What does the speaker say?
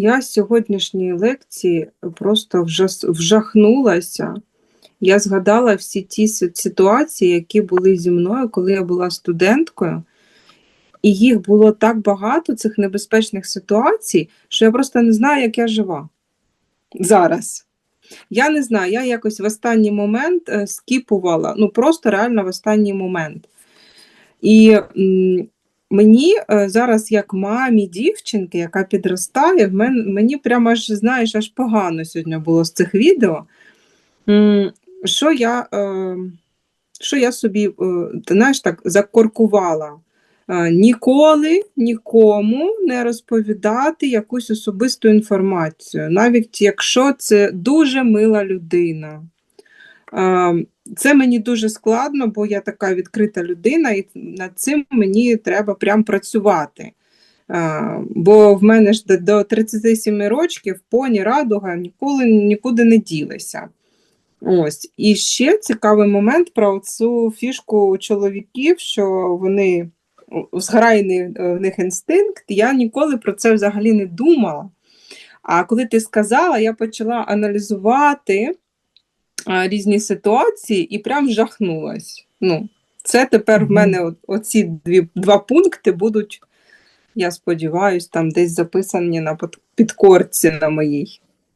Я з сьогоднішньої лекції просто вжахнулася. Я згадала всі ті ситуації, які були зі мною, коли я була студенткою. І їх було так багато, цих небезпечних ситуацій, що я просто не знаю, як я жива зараз. Я не знаю, я якось в останній момент е, скіпувала, ну просто реально в останній момент. І мені е, зараз, як мамі дівчинки, яка підростає, в мен, мені прямо аж, знаєш, аж погано сьогодні було з цих відео. Що я, е, що я собі, е, знаєш, так закоркувала. Ніколи нікому не розповідати якусь особисту інформацію, навіть якщо це дуже мила людина. Е, Це мені дуже складно, бо я така відкрита людина, і над цим мені треба прям працювати. Е, Бо в мене ж до- до 37 років поні радуга ніколи нікуди не ділися. Ось. І ще цікавий момент про цю фішку чоловіків, що вони зграйний е, в них інстинкт. Я ніколи про це взагалі не думала. А коли ти сказала, я почала аналізувати різні ситуації і прям жахнулась. Ну, це тепер в мене оці дві, два пункти будуть, я сподіваюся, там десь записані на підкорці на моїй.